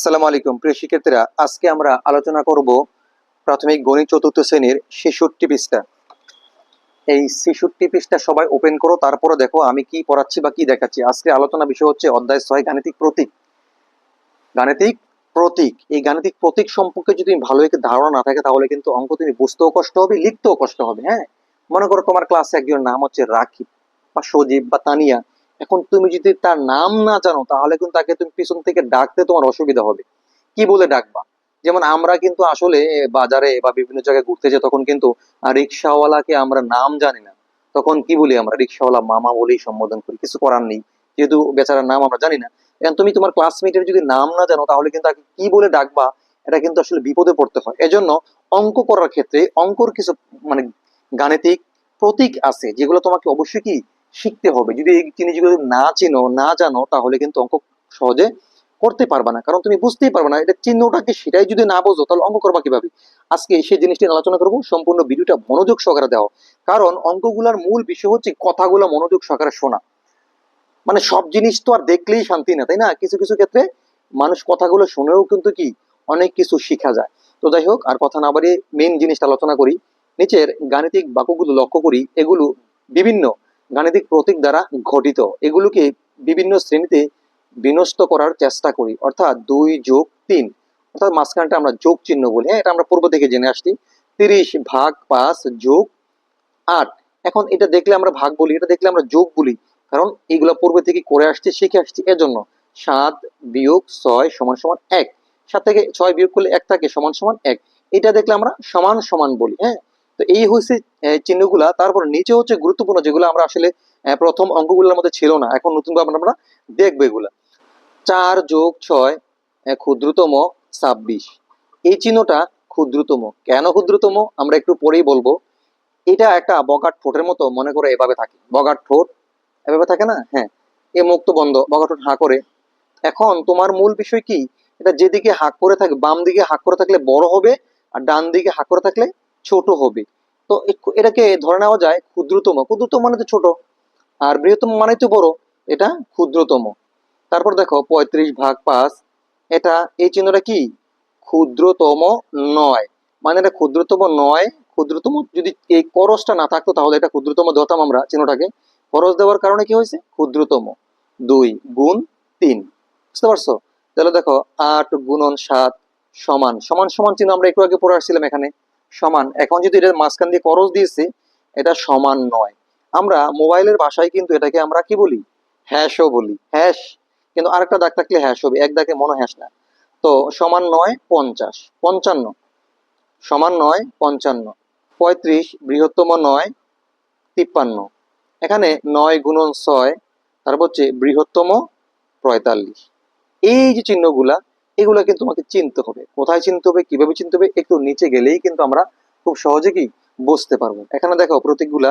আসসালামু আলাইকুম। প্রিয় শিক্ষার্থীরা, আজকে আমরা আলোচনা করব প্রাথমিক গণিত চতুর্থ শ্রেণির ছেষট্টি পৃষ্ঠা। এই ছেষট্টি পৃষ্ঠা সবাই ওপেন করো, তারপরে দেখো আমি কি পড়াচ্ছি বা কি দেখাচ্ছি। আজকে আলোচনা বিষয় হচ্ছে অধ্যায় ছয়, গাণিতিক প্রতীক। গাণিতিক প্রতীক, এই গাণিতিক প্রতীক সম্পর্কে যদি ভালো একটা ধারণা না থাকে, তাহলে কিন্তু অঙ্ক তুমি বুঝতেও কষ্ট হবে, লিখতেও কষ্ট হবে হ্যাঁ? মনে করো তোমার ক্লাসে একজন নাম হচ্ছে রাকিব বা সজীব বা তানিয়া। এখন তুমি যদি তার নাম না জানো, তাহলে কিন্তু তাকে তুমি পিছন থেকে ডাকতে তোমার অসুবিধা হবে। কি বলে ডাকবা? যেমন আমরা কিন্তু আসলে বাজারে বা বিভিন্ন জায়গায় ঘুরতে যাই, তখন কিন্তু রিক্সাওয়ালাকে আমরা নাম জানি না। তখন কি বলি আমরা? রিক্সাওয়ালা মামা বলেই সম্বোধন করি, কিছু করার নেই। যেহেতু বেচারার নাম আমরা জানি না। এখন তুমি তোমার ক্লাসমেটের যদি নাম না জানো, তাহলে কিন্তু তাকে কি বলে ডাকবা? এটা কিন্তু আসলে বিপদে পড়তে হয়। এজন্য অঙ্ক করার ক্ষেত্রে অঙ্কর কিছু মানে গাণিতিক প্রতীক আছে, যেগুলো তোমাকে অবশ্যই কি শিখতে হবে। যদি এই জিনিসগুলো না চেনো, না জানো, তাহলে কিন্তু অঙ্ক সহজে করতে পারবে না। কারণ তুমি বুঝতেই পারবে না, এটা চিহ্নটা কি সেটাই যদি না বোঝো, তাহলে অঙ্ক করবা কীভাবে? আজকে সেই জিনিসটি আলোচনা করব, সম্পূর্ণ ভিডিওটা মনোযোগ সহকারে দাও কারণ অঙ্কগুলার মূল বিষয় হচ্ছে কথাগুলো মনোযোগ সহকারে শোনা। মানে সব জিনিস তো আর দেখলেই শান্তি না, তাই না? কিছু কিছু ক্ষেত্রে মানুষ কথাগুলো শুনেও কিন্তু কি অনেক কিছু শিখা যায়। তো যাই হোক, আর কথা না বাড়িয়ে মেন জিনিসটা আলোচনা করি। নিচের গাণিতিক বাক্যগুলো লক্ষ্য করি, এগুলো বিভিন্ন গাণিতিক প্রতীক দ্বারা গঠিত। এগুলোকে বিভিন্ন শ্রেণীতে বিনষ্ট করার চেষ্টা করি। অর্থাৎ দুই যোগ তিন। অর্থাৎ মাঝখানটা আমরা যোগ চিহ্ন বলি। হ্যাঁ এটা আমরা পূর্ব থেকে জেনে আসছি। তিরিশ ভাগ পাঁচ যোগ আট। এখন এটা দেখলে আমরা ভাগ বলি, এটা দেখলে আমরা যোগ বলি। কারণ এগুলো পূর্বে থেকে করে আসছি, শিখে আসছি। এজন্য সাত বিয়োগ ছয় সমান সমান এক। সাত থেকে ছয় বিয়োগ করলে এক থাকে, সমান সমান এক। এটা দেখলে আমরা সমান সমান বলি। হ্যাঁ তো এই আহ, চিহ্নগুলা। তারপর নিচে হচ্ছে গুরুত্বপূর্ণ যেগুলো আমরা আসলে প্রথম অঙ্কগুলোর মধ্যে ছিল না। এখন নতুন ভাবে আমরা দেখব এগুলা। চার যোগ ছয় ক্ষুদ্রতম ছাব্বিশ। এই চিহ্নটা ক্ষুদ্রতম। কেন ক্ষুদ্রতম? আমরা একটু পরেই বলব। এটা একটা বগাট ঠোঁটের মতো মনে করে এভাবে থাকে। বগাট ঠোঁট এভাবে থাকে না? হ্যাঁ। এ মুক্ত বন্ধ বগাট ঠোঁট হাঁ করে। এখন তোমার মূল বিষয় কি? এটা যেদিকে হাঁক করে থাকে বাম দিকে হাঁক করে থাকলে বড় হবে আর ডান দিকে হাঁক করে থাকলে ছোট হবে। তো এটাকে ধরে নেওয়া যায় ক্ষুদ্রতম। ক্ষুদ্রতম মানে তো ছোট। আর বৃহত্তম মানে তো বড়। এটা ক্ষুদ্রতম। তারপর দেখো, পঁয়ত্রিশ ভাগ পাঁচ। এটা, এই চিহ্নটা কি? ক্ষুদ্রতম নয়। মানে এটা ক্ষুদ্রতম নয়। ক্ষুদ্রতম যদি এই করসটা না থাকতো, তাহলে এটা ক্ষুদ্রতম ধরতাম আমরা চিহ্নটাকে। খরচ দেওয়ার কারণে কি হয়েছে? ক্ষুদ্রতম। দুই গুণ তিন। বুঝতে পারছ? তাহলে দেখো, আট গুণন সাত সমান। সমান সমান চিহ্ন আমরা একটু আগে পড়ে আসছিলাম এখানে। সমান। এখন যদি এটা মাঝখান দিয়ে করস দিয়েছে, এটা সমান নয়। আমরা মোবাইলের ভাষায় কিন্তু এটাকে আমরা কি বলি? হ্যাশও বলি। হ্যাশ। কিন্তু আরেকটা দাগ থাকলে হ্যাশ হবে। এক দাগে মনে হ্যাশ না। তো সমান নয়, পঞ্চাশ। পঞ্চান্ন। সমান নয়, পঞ্চান্ন। পঁয়ত্রিশ, বৃহত্তম নয়, তিপ্পান্ন। এখানে নয় গুণন ছয় তারপর হচ্ছে বৃহত্তম পঁয়তাল্লিশ। এই যে চিহ্নগুলা এগুলা কিন্তু তোমাকে চিনতে হবে। কোথায় চিনতে হবে, কীভাবে চিনতে হবে, একটু নিচে গেলেই কিন্তু আমরা খুব সহজে কি বুঝতে পারব। এখানে দেখো প্রতীকগুলা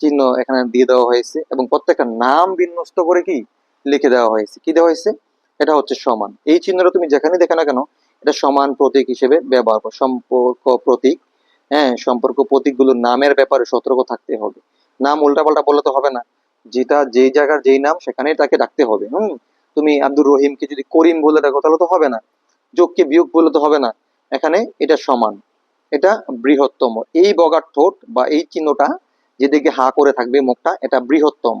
চিহ্ন এখানে দিয়ে দেওয়া হয়েছে এবং প্রত্যেকটা নাম বিন্যস্ত করে কি লিখে দেওয়া হয়েছে। কি দেওয়া হয়েছে? এটা হচ্ছে সমান। এই চিহ্নটা তুমি যেখানে দেখে না কেন, এটা সমান প্রতীক হিসেবে ব্যবহার করো। সম্পর্ক প্রতীক হ্যাঁ সম্পর্ক প্রতীকগুলোর নামের ব্যাপারে সতর্ক থাকতে হবে। নাম উল্টাপাল্টা বললে তো হবে না। যেটা যেই জায়গার যেই নাম, সেখানেই তাকে ডাকতে হবে। হুম? তুমি আব্দুর রহিমকে যদি করিম বলে ডাকো, তাহলে তো হবে না। যোগকে বিয়োগ বলে তো হবে না। এখানে এটা সমান। এটা বৃহত্তম। এই বগার ঠোঁট বা এই চিহ্নটা যেদিকে হা করে থাকবে মুখটা, এটা বৃহত্তম।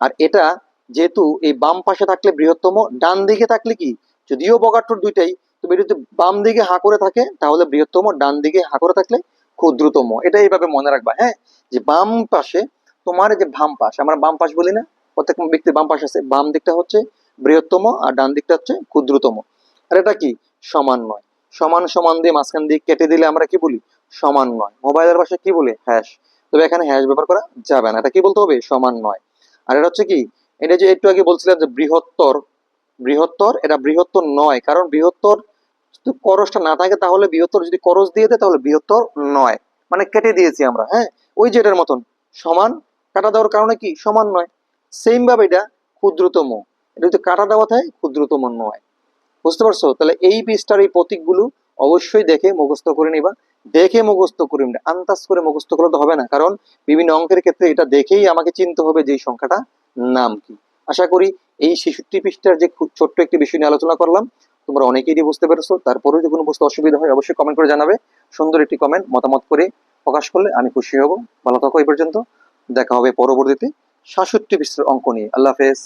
আর এটা যেহেতু এই বাম পাশে থাকলে বৃহত্তম, ডান দিকে থাকলে কি? যদিও বগার ঠোঁট দুইটাই এটা যদি বাম দিকে হা করে থাকে, তাহলে বৃহত্তম, ডান দিকে হা করে থাকলে ক্ষুদ্রতম। এটা এইভাবে মনে রাখবা হ্যাঁ? যে বাম পাশে তোমার যে বাম পাশ, আমরা বাম পাশ বলি না, প্রত্যেক ব্যক্তির বাম পাশ আছে, বাম দিকটা হচ্ছে বৃহত্তম আর ডান দিকটা হচ্ছে ক্ষুদ্রতম। আর এটা কি? সমান নয়। সমান সমান দিয়ে মাঝখান দিয়ে কেটে দিলে আমরা কি বলি? সমান নয়। মোবাইলের ভাষায় কি বলে? হ্যাশ। তবে এখানে হ্যাশ ব্যবহার করা যাবে না। এটা কি বলতে হবে? সমান নয়। আর এটা হচ্ছে কি? এটা যে একটু আগে বলছিলাম যে বৃহত্তর বৃহত্তর এটা বৃহত্তর নয়। কারণ বৃহত্তর যদি করসটা না থাকে তাহলে বৃহত্তর যদি করস দিয়ে দেয় তাহলে বৃহত্তর নয়। মানে কেটে দিয়েছি আমরা হ্যাঁ? ওই যে এটার মতন। সমান কাটা দেওয়ার কারণে কি? সমান নয়। সেম ভাবে এটা ক্ষুদ্রতম। এটা যদি কাটা দেওয়া থাকে ক্ষুদ্রতম নয় বুঝতে পারছ? তাহলে এই পৃষ্ঠার এই প্রতীকগুলো অবশ্যই দেখে মুখস্থ করে নিবা। দেখে মুখস্থ করে নিবা। আন্দাজ করে মুখস্থ করলে তো হবে না। কারণ বিভিন্ন অঙ্কের ক্ষেত্রে এটা দেখেই আমাকে চিনতে হবে যে সংখ্যাটা নাম কি। আশা করি এই ছেষট্টি পৃষ্ঠার যে ছোট্ট একটি বিষয় নিয়ে আলোচনা করলাম, তোমরা অনেকেই বুঝতে পেরেছ। তারপরেও যদি কোনো বুঝতে অসুবিধা হয়, অবশ্যই কমেন্ট করে জানাবে। সুন্দর একটি কমেন্ট মতামত করে প্রকাশ করলে আমি খুশি হব। ভালো থাকো এই পর্যন্ত। দেখা হবে পরবর্তীতে সাতষট্টি পৃষ্ঠার অঙ্ক নিয়ে। আল্লাহ হাফেজ।